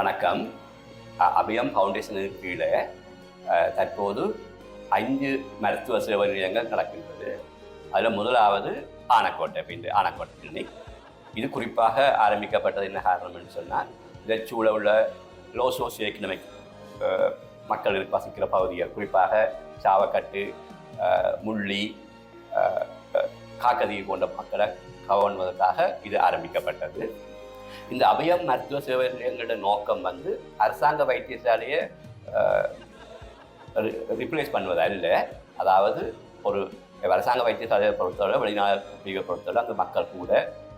வணக்கம். அபியம் அபயம் ஃபவுண்டேஷனுக்கு கீழே தற்போது ஐந்து மருத்துவ சேவை நிலையங்கள் நடக்கின்றது. அதில் முதலாவது ஆனக்கோட்டை பிண்டு ஆனக்கோட்டை கிளினிக். இது குறிப்பாக ஆரம்பிக்கப்பட்டது என்ன காரணம் என்று சொன்னால் இதை சூழ உள்ள லோ சோசியோ எக்கனமிக் மக்கள் வசிக்கிற பகுதிகள் குறிப்பாக சாவக்கட்டு முள்ளி காக்கதி போன்ற மக்களை கவர்வதற்காக இது ஆரம்பிக்கப்பட்டது. இந்த அபயம் மருத்துவ சேவை நிலையங்களோட நோக்கம் வந்து அரசாங்க வைத்தியசாலையை ரிப்ளேஸ் பண்ணுவது அல்ல அதாவது ஒரு அரசாங்க வைத்தியசாலையை பொறுத்தவரை வெளிநாட்டு பொறுத்தவரை அந்த மக்கள் கூட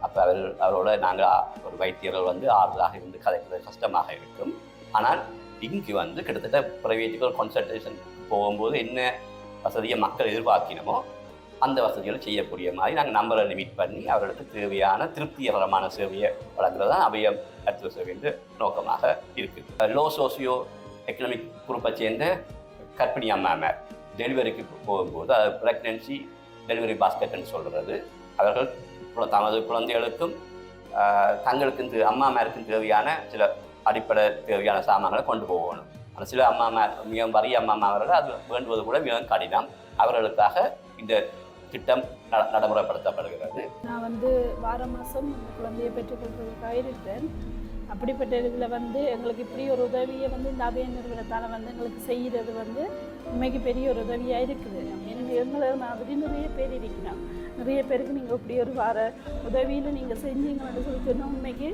அப்போ அவர் அவரோட நாங்கள் ஒரு வைத்தியர்கள் வந்து ஆறுதலாக இருந்து கதைக்கிறது கஷ்டமாக இருக்கும். ஆனால் இங்கு வந்து கிட்டத்தட்ட ப்ரைவேட்டுகள் கன்சல்டேஷன் போகும்போது என்ன வசதியை மக்கள் எதிர்பார்க்கினமோ அந்த வசதிகளை செய்யக்கூடிய மாதிரி நாங்கள் நம்பரை லிமிட் பண்ணி அவர்களுக்கு தேவையான திருப்திகரமான சேவையை வழங்குறது தான் அபயம் மருத்துவ சேவை என்று நோக்கமாக இருக்குது லோ சோசியோ எக்கனாமிக் குரூப்பை சேர்ந்த கர்ப்பிணி அம்மாமார் டெலிவரிக்கு போகும்போது அது ப்ரெக்னென்சி டெலிவரி பாஸ்கெட்னு சொல்கிறது அவர்கள் தமது குழந்தைகளுக்கும் தங்களுக்கு தங்களுக்கும் தே- அம்மாமாருக்கும் தேவையான சில அடிப்படை தேவையான சாமான்களை கொண்டு போகணும். ஆனால் சில அம்மாமா மிகவும் வறிய அம்மாமார்கள் அது வேண்டுவது கூட மிகவும் கடினம். அவர்களுக்காக இந்த திட்டம் நடைமுறைப்படுத்தப்படுகிறது. நான் வந்து வார மாதம் அந்த குழந்தையை பெற்றுக்கொள்வதற்காக இருக்கிறேன். அப்படிப்பட்ட இதில் வந்து எங்களுக்கு இப்படி ஒரு உதவியை வந்து இந்த அபய நிறுவனத்தால் வந்து எங்களுக்கு செய்கிறது வந்து உண்மைக்கு பெரிய ஒரு உதவியாக இருக்குது. எனக்கு எங்களை மாதிரி நிறைய பேர் இருக்கிறோம் நிறைய பேருக்கு நீங்கள் இப்படி ஒரு வார உதவியில் நீங்கள் செஞ்சீங்கன்னு சொல்லி சொன்னால் உண்மைக்கு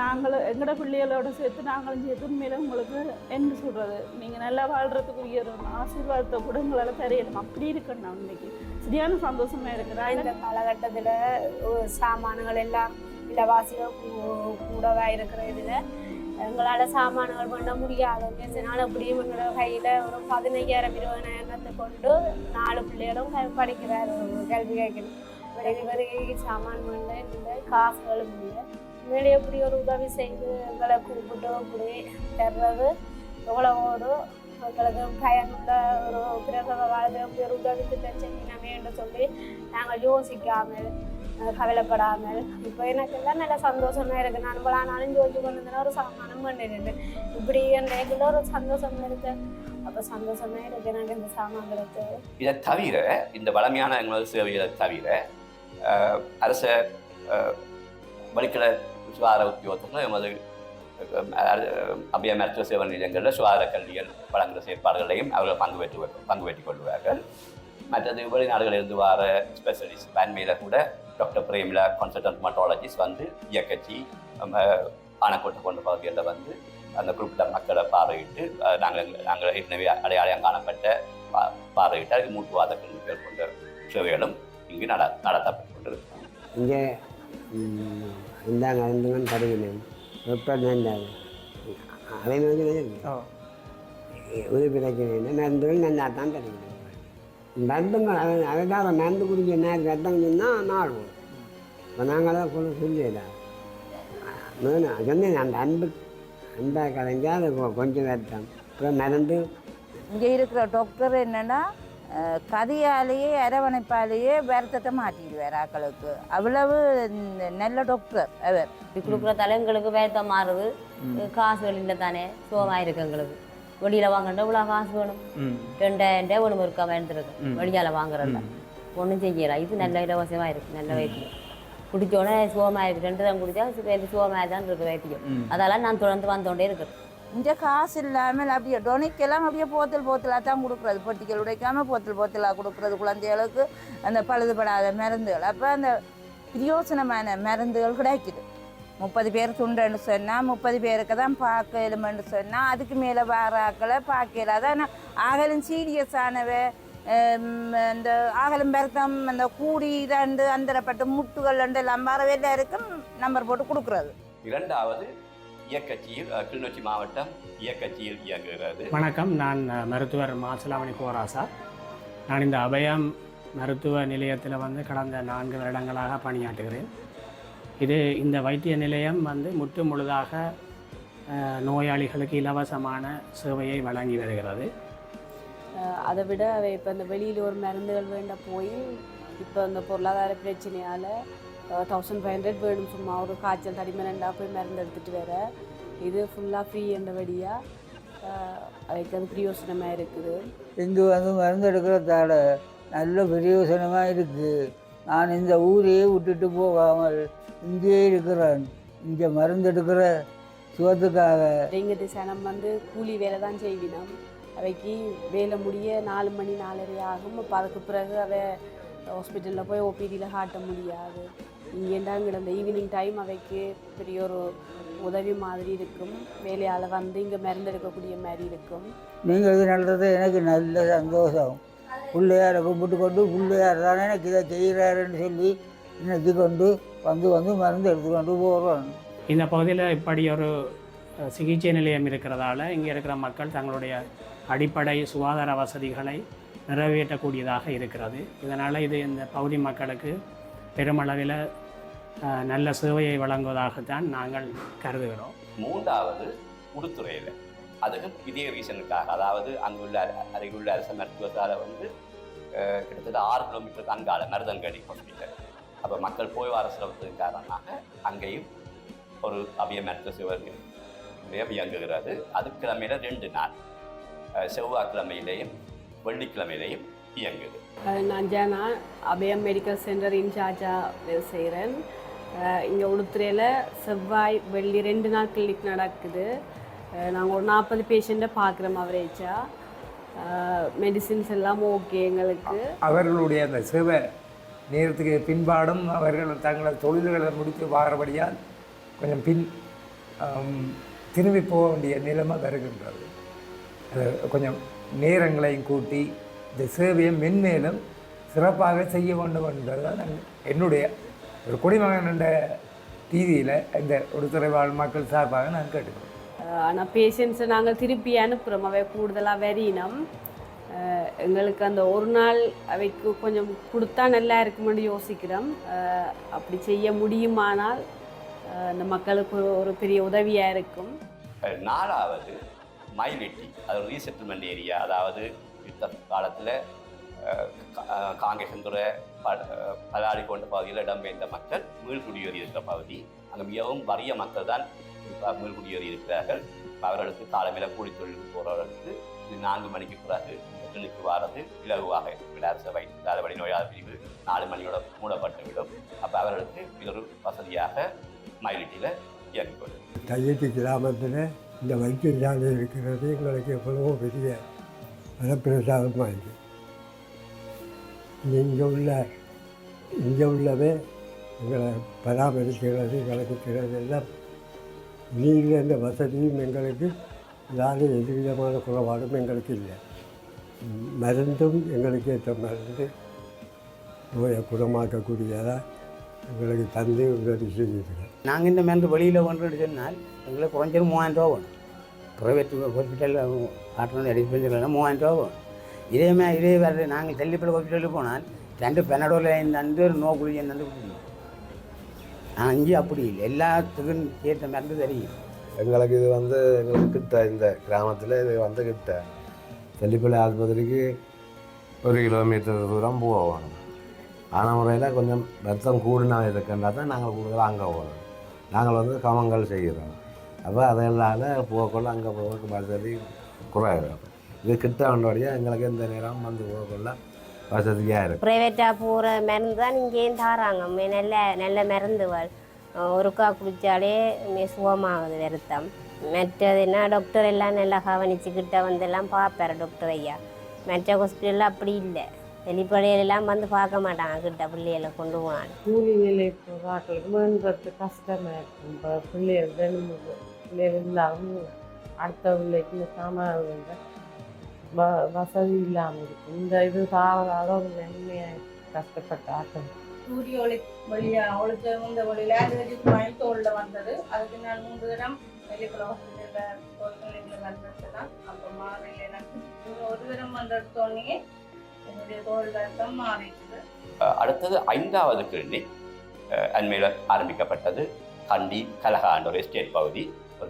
நாங்களும் எங்களோட பிள்ளைகளோட சேர்த்து நாங்களும் சேர்த்து உண்மையில உங்களுக்கு என்ன சொல்கிறது நீங்கள் நல்லா வாழ்கிறதுக்குரிய ஒரு ஆசீர்வாதத்தை கூட உங்களால் தெரியலாம் அப்படி இருக்கணும் உண்மைக்கு. சரியான சந்தோஷமாக இருக்கிறா இந்த காலகட்டத்தில் சாமான்கள் எல்லாம் விலைவாசிகள் கூடவா இருக்கிற இதில் எங்களால் சாமான்கள் பண்ண முடியாது. அதனால அப்படியும் எங்களோட கையில் ஒரு பதினைஞ்சாயிரம் இருபதாயிரத்தை கொண்டு நாலு பிள்ளைகளும் படிக்கிறார். கல்வி கேட்கணும். டெலிவரி சாமான் பண்ண இல்லை காசுகளும் இல்லை. உண்மையிலே எப்படி ஒரு உதவி செய்து எங்களை கூப்பிட்டு அப்படி தர்றது எவ்வளோ ஒரு எங்களுக்கு பயனுள்ள ஒரு பிரசவ வாழ்க்கை ஒரு உதவி திட்டம் என்று சொல்லி நாங்கள் யோசிக்காமல் கவலைப்படாமல் இப்போ எனக்கு எல்லாம் நல்ல சந்தோஷமா இருக்கு. நான் இவ்வளோ நாளும் யோசிச்சு கொண்டு ஒரு சமானம் பண்ணிட்டு இப்படி என் லைஃப்ல ஒரு சந்தோஷம் இருக்கு. அப்போ சந்தோஷமா இருக்கு எனக்கு இந்த சாமான்களுக்கு இதை தவிர இந்த வளமையான எங்களது சேவைகளை தவிர அரச வழிக்கல சுகாதார உத்தியோகத்தில் எமது அபய மருத்துவ சேவை நிலையங்களில் சுகாதார கல்விகள் வழங்குகிற செயற்பாடுகளையும் அவர்கள் பங்கு பெற்று பங்கு பெற்றுக் கொள்வார்கள் மற்றது வெளிநாடுகளிலிருந்து வர ஸ்பெஷலிஸ்ட் பேன்மையில் கூட டாக்டர் பிரேமிலா கன்சல்டன்ட் மட்டாலஜிஸ்ட் வந்து இயக்கச்சி ஆனக்கோட்டை கொண்ட பகுதிகளில் வந்து அந்த குறிப்பிட்ட மக்களை பார்வையிட்டு நாங்கள் நாங்கள் ஏற்கனவே அடையாளம் காணப்பட்ட பா- பார்வையிட்டு அதுக்கு மூட்டுவாத கல்விகள் கொண்ட சேவைகளும் இங்கு நட நடத்தப்பட்டு கொண்டிருக்கிறோம் இங்கே இந்தாங்க இருந்துங்கன்னு நன்றாது அதை வந்து உறுப்பினர்கள் மருந்துகள் நல்லா தான் தருகிறேன் மருந்துங்கள் அதை அதை தான் மருந்து குடிக்க நேரம் ரத்தம் சொன்னால் நாள் போகும் இப்போ நாங்கள் தான் கொண்டு சொல்லிடலாம் நான் சொன்னேன் அந்த அன்பு அன்பாக கலைஞ்சா அது கொஞ்சம் ரத்தம் அப்புறம் மருந்து. இங்கே இருக்கிற டாக்டர் என்னன்னா கதையாலேயே அரவணைப்பாலேயே வருத்தத்தை மாட்டிடுவார் ஆக்களுக்கு. அவ்வளவு நல்ல டாக்டர் அவர். இப்படி கொடுக்குறதால எங்களுக்கு வேத்த மாறுது. காசுகள் இல்லை தானே சோகமாக இருக்கு எங்களுக்கு. வெளியில் வாங்கினா இவ்வளோ காசு வேணும். ரெண்டாயிரம் ரூபாய் ஒன்று இருக்கா வேண்டியிருக்கு வெளியால் வாங்குறதா? ஒன்றும் செய்யலாம் இது நல்ல இலவசமாக இருக்கு நல்ல வைத்தியம் குடிச்சோடனே சோகமாக இருக்கு ரெண்டு தான் குடிச்சா வேறு சோகமாக தான் இருக்கு வைத்தியம் அதெல்லாம் நான் தொடர்ந்து வந்தோண்டே இருக்கிறேன். இங்கே காசு இல்லாமல் அப்படியே டொனிக்கெல்லாம் அப்படியே போத்தல் போத்தலாக தான் கொடுக்குறது. பொட்டிகள் உடைக்காமல் போத்தல் போத்தலாக கொடுக்குறது. குழந்தைகளுக்கு அந்த பழுதுபடாத மருந்துகள். அப்போ அந்த பிரயோசனமான மருந்துகள் கிடைக்குது. முப்பது பேர் துண்டுன்னு சொன்னால் முப்பது பேருக்கு தான் பார்க்க எலும்புன்னு சொன்னால் அதுக்கு மேலே வர ஆக்களை பார்க்கல அதான் ஆகலும் சீரியஸானவ இந்த ஆகலும் பெருத்தம் அந்த கூடி இதாண்டு அந்தரப்பட்டு முட்டுகள் எல்லாம் வரவே எல்லாருக்கும் நம்பர் போட்டு கொடுக்குறது. இரண்டாவது இயக்கச்சியில் கிளிநொச்சி மாவட்டம் இயக்கச்சியில் இயங்குகிறது. வணக்கம். நான் மருத்துவர் மாசிலாமணி கோராசா. நான் இந்த அபயம் மருத்துவ நிலையத்தில் வந்து கடந்த நான்கு வருடங்களாக பணியாற்றுகிறேன். இது இந்த வைத்திய நிலையம் வந்து முற்று முழுதாக நோயாளிகளுக்கு இலவசமான சேவையை வழங்கி வருகிறது. அதை விட அவை இப்போ இந்த வெளியில் ஒரு மருந்துகள் வேண்ட போய் இப்போ இந்த பொருளாதார பிரச்சனையால் தௌசண்ட் ஃபைவ் ஹண்ட்ரட் வேணும் சும்மா ஒரு காய்ச்சல் தடிமனண்டா போய் மருந்து எடுத்துகிட்டு வர இது ஃபுல்லாக ஃப்ரீ என்றபடியாக அதுக்கு அது பிரயோசனமாக இருக்குது இங்கு வந்து மருந்து எடுக்கிறதால நல்ல பிரயோசனமாக இருக்குது நான் இந்த ஊரையே விட்டுட்டு போகாமல் இங்கேயே இருக்கிறேன் இங்கே மருந்து எடுக்கிற சுகத்துக்காக எங்கிட்ட சனம் வந்து கூலி வேலை தான் செய்வினோம் அவைக்கு வேலை முடிய நாலு மணி நாலரை ஆகும் அப்போ அதுக்கு பிறகு அவை ஹாஸ்பிட்டலில் போய் ஓபிடியில் காட்ட முடியாது இங்கேண்டாங்கிற அந்த ஈவினிங் டைம் அவைக்கு பெரிய ஒரு உதவி மாதிரி இருக்கும். வேலையால் வந்து இங்கே மருந்தெடுக்கக்கூடிய மாதிரி இருக்கும். நீங்கள் இது நல்லது எனக்கு நல்ல சந்தோஷம். பிள்ளையாரை கும்பிட்டு கொண்டு பிள்ளையார் தானே எனக்கு இதை செய்கிறாருன்னு சொல்லி நினைத்து கொண்டு வந்து வந்து மருந்து எடுத்துக்கொண்டு போகிறோம் இந்த பகுதியில் இப்படி ஒரு சிகிச்சை நிலையம் இருக்கிறதால இங்கே இருக்கிற மக்கள் தங்களுடைய அடிப்படை சுகாதார வசதிகளை நிறைவேற்றக்கூடியதாக இருக்கிறது. இதனால் இது இந்த பகுதி மக்களுக்கு பெருமளவில் நல்ல சேவையை வழங்குவதாகத்தான் நாங்கள் கருதுகிறோம். மூன்றாவது உடுத்துறையில். அதுக்கு இதே ரீசனுக்காக அதாவது அங்குள்ள அருகிலுள்ள அரசு மருத்துவத்தால் வந்து கிட்டத்தட்ட ஆறு கிலோமீட்டருக்கு அங்கால மருதங்கடி ஹாஸ்பிட்டல். அப்போ மக்கள் போய் வர சிரமத்தின் காரணமாக அங்கேயும் ஒரு அபிய மருத்துவ சிவர்கள் இயங்குகிறது. அது கிழமையில ரெண்டு நாள். செவ்வாய்க்கிழமையிலையும் வெள்ளிக்கிழமையிலையும் இயங்குது. நான் ஜானா அபயம் மெடிக்கல் சென்டர் இன்சார்ஜாக செய்கிறேன். இங்கே உளுத்துறையில் செவ்வாய் வெள்ளி ரெண்டு நாள் கிளினிக் நடக்குது. நாங்கள் ஒரு நாற்பது பேஷண்ட்டை பார்க்குறோம் அவரேஜாக மெடிசின்ஸ் எல்லாம் ஓகே எங்களுக்கு. அவர்களுடைய அந்த சேவை நேரத்துக்கு பின்பாடும் அவர்கள் தங்களது தொழில்களை முடித்து வாரபடியால் கொஞ்சம் பின் திரும்பி போக வேண்டிய நிலைமை வருகின்றது. அது கொஞ்சம் நேரங்களையும் கூட்டி இந்த சேவையை மென்மேலும் சிறப்பாக செய்ய வேண்டும் என்பதுதான் நான் என்னுடைய ஒரு குடிமகன் என்ற ரீதியில் இந்த ஒருத்தரை வாழ் மக்கள் சார்பாக நான் கேட்டுக்கிறேன். ஆனால் பேஷண்ட்ஸை நாங்கள் திருப்பி அனுப்புகிறோம் அவை கூடுதலாக வெறினம் அஹ் எங்களுக்கு அந்த ஒரு நாள் அவைக்கு கொஞ்சம் கொடுத்தா நல்லா இருக்குமென்னு யோசிக்கிறோம். அப்படி செய்ய முடியுமானால் அந்த மக்களுக்கு ஒரு ஒரு பெரிய உதவியாக இருக்கும். நாலாவது மைலிட்டி அது ரீசெட்டில்மெண்ட் ஏரியா அதாவது யுத்த காலத்தில் காங்கேசந்துறை பலாடி கொண்ட பகுதியில் இடம்பெயர்ந்த மக்கள் மீள்குடியேறி இருக்கிற பகுதி. அங்கே மிகவும் வறிய மக்கள் தான் மீள்குடியேறி இருக்கிறார்கள் அவர்களுக்கு காலமையில் கூலி தொழிலுக்கு போகிறவர்களுக்கு இது நான்கு மணிக்கு பிறகு தொழிலுக்கு வாரது இலகுவாக இருக்கும் சபை. வைத்து வழி நோயாளர் பிரிவு நாலு மணியோட மூடப்பட்டுவிடும். அப்போ அவர்களுக்கு இது ஒரு வசதியாக மைலிட்டியில் இயங்கிக்கொள்ளும் தையட்டி கிராமத்தில் இந்த வைத்தியசாலை இருக்கிறது எங்களுக்கு எவ்வளவோ பெரிய வரப்பிரசாதமாக இருக்குது இங்கே உள்ள இங்கே உள்ளவே எங்களை பராமரிக்கிறது கலக்கிறது எல்லாம் நீங்கள் என்ற வசதியும் எங்களுக்கு இதால் எந்த விதமான குறைபாடும் எங்களுக்கு இல்லை மருந்தும் எங்களுக்கு ஏற்ற மருந்து நோயை குணமாக்கக்கூடியதாக எங்களுக்கு தந்து உதவி செய்யுதுங்க நாங்கள் இந்த மருந்து வெளியில் கொண்டு சொன்னால் எங்களுக்கு குறைஞ்சது மூவாயிரம் ரூபா வேணும். ப்ரைவேட் ஹாஸ்பிட்டலில் காட்டணும் டிஸ்பென்சரியில் மூவாயிரம் ரூபா ஆகும். இதே மாதிரி இதே வேறு நாங்கள் தெல்லிப்பள்ளி ஹாஸ்பிட்டலுக்கு போனால் ரெண்டு பெனடோல் நண்டு ஒரு நோ குளிஜை நண்டு கொடுக்கணும். ஆனால் இங்கே அப்படி இல்லை. எல்லாத்துக்கும் ஏற்ற மருந்து தெரியும். எங்களுக்கு இது வந்து எங்களுக்கு கிட்ட இந்த கிராமத்தில் இது வந்து கிட்ட. தெல்லிப்பள்ளி ஆஸ்பத்திரிக்கு ஒரு கிலோமீட்டர் தூரம் போகணும். ஆன முறையில் கொஞ்சம் ரத்தம் கூடுனா இருக்குன்னா தான் நாங்கள் கூடுதலாக அங்கே போகிறோம் நாங்கள் வந்து கமங்கள் செய்கிறோம். அப்போ அதெல்லாம் போகக்குள்ள அங்கே போகிறதுக்கு வசதி குறையும் இது கிட்ட வந்தோடையாக எங்களுக்கு எந்த நேரம் வந்து போகக்குள்ள வசதியாக இருக்கும் ப்ரைவேட்டாக போகிற மருந்து தான் இங்கேயும் தாராங்க? நல்ல நல்ல மருந்துகள் ஒருக்கா குடித்தாலே சுகமாகுது வருத்தம். மற்றது என்ன டாக்டர் எல்லாம் நல்லா கவனிச்சுக்கிட்ட வந்தெல்லாம் பார்ப்பார் டாக்டர் ஐயா. மற்ற ஹாஸ்பிட்டலில் அப்படி இல்லை. வெளிப்படையிலெல்லாம் வந்து பார்க்க மாட்டாங்க கிட்ட பிள்ளைகளை கொண்டு போனாலும். கூலி வேலை வேண்டது கஷ்டமாக இருக்கும் இப்போ பிள்ளைகள் இல்லாமல் அடுத்த பிள்ளைக்கு சாமான் வ வசதி இல்லாமல் இருக்கும் இந்த இது தாவராத ஒரு நன்மையாக கஷ்டப்பட்ட ஆட்கள் சூரிய ஒளி வழியா அவளுக்கு இந்த வழியில அது மயில் தோல்ல வந்தது. அதுக்கு நான் மூன்று தினம் வெளிப்புற ஹாஸ்பிட்டலில் தோல்நிலையில் வந்ததுதான் அப்போ மாறில் எனக்கு ஒரு ஒரு தினம் வந்த எடுத்தோடனே என்னுடைய தோல் ரத்தம் மாறிடுது அடுத்தது ஐந்தாவது கிளினிக் அண்மையில் ஆரம்பிக்கப்பட்டது கண்டி கலகா என்ற ஒரு எஸ்டேட் பகுதி.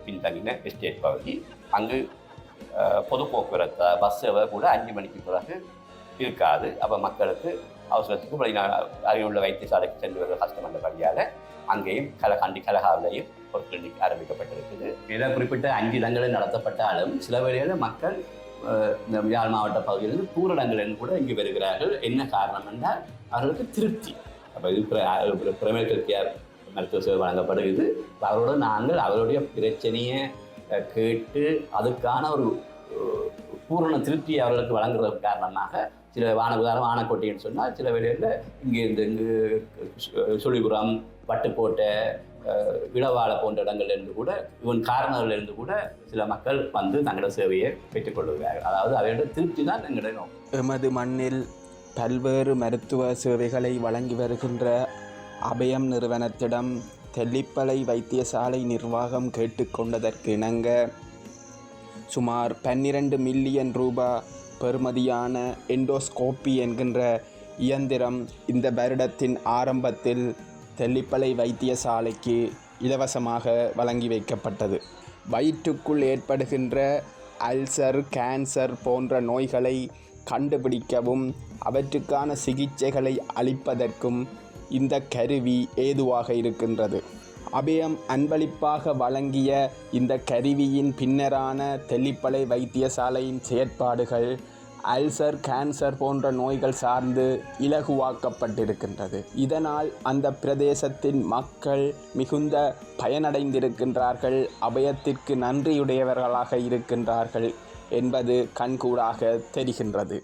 பின்தங்கின எஸ்டேட் பகுதி. அங்கு பொது போக்குவரத்து பஸ் சேவை கூட அஞ்சு மணிக்கு பிறகு இருக்காது. அப்போ மக்களுக்கு அவசரத்துக்கு அருகிலுள்ள அருகில் உள்ள வைத்தியசாலைக்கு சென்று வர கஷ்டம் என்றபடியால் அங்கேயும் கல கண்டி கலகாவிலையும் ஒரு கிளினிக் ஆரம்பிக்கப்பட்டிருக்குது. இதில் குறிப்பிட்ட அஞ்சு இடங்களில் நடத்தப்பட்டாலும் சில வேளையில் மக்கள் இந்த யாழ் மாவட்ட பகுதியிலிருந்து தூரடங்களில் கூட இங்கு வருகிறார்கள். என்ன காரணம் என்றால் அவர்களுக்கு திருப்தி. அப்போ இது பிரமே திருப்தியாக மருத்துவ சேவை வழங்கப்படுகிறது. அவரோட நாங்கள் அவருடைய பிரச்சனையை கேட்டு அதுக்கான ஒரு பூரண திருப்தி அவர்களுக்கு வழங்குறது காரணமாக சில வான உதாரணம் வானக்கோட்டைன்னு சொன்னால் சில வேளைகளில் இங்கே இந்த இங்கு சுழிபுரம் வட்டுக்கோட்டை அஹ், போன்ற இடங்கள்ல இருந்து கூட இவன் காரணங்கள்ல இருந்து கூட சில மக்கள் வந்து தங்களோட சேவையை பெற்றுக்கொள்கிறார்கள் அதாவது அவர்களோட திருப்தி தான் எங்களுடைய நோக்கம் எமது மண்ணில் பல்வேறு மருத்துவ சேவைகளை வழங்கி வருகின்ற அபயம் நிறுவனத்திடம் தெல்லிப்பளை வைத்தியசாலை நிர்வாகம் கேட்டுக்கொண்டதற்கு இணங்க சுமார் பன்னிரண்டு மில்லியன் ரூபா பெறுமதியான எண்டோஸ்கோப்பி என்கின்ற இயந்திரம் இந்த வருடத்தின் ஆரம்பத்தில் தெல்லிப்பளை வைத்தியசாலைக்கு இலவசமாக வழங்கி வைக்கப்பட்டது. வயிற்றுக்குள் ஏற்படுகின்ற அல்சர் கேன்சர் போன்ற நோய்களை கண்டுபிடிக்கவும் அவற்றுக்கான சிகிச்சைகளை அளிப்பதற்கும் இந்த கருவி ஏதுவாக இருக்கின்றது? அபயம் அன்பளிப்பாக வழங்கிய இந்த கருவியின் பின்னரான தெல்லிப்பளை வைத்தியசாலையின் செயற்பாடுகள் அல்சர் கேன்சர் போன்ற நோய்கள் சார்ந்து இலகுவாக்கப்பட்டிருக்கின்றது. இதனால் அந்த பிரதேசத்தின் மக்கள் மிகுந்த பயனடைந்திருக்கின்றார்கள் அபயத்திற்கு நன்றியுடையவர்களாக இருக்கின்றார்கள் என்பது கண்கூடாக தெரிகின்றது.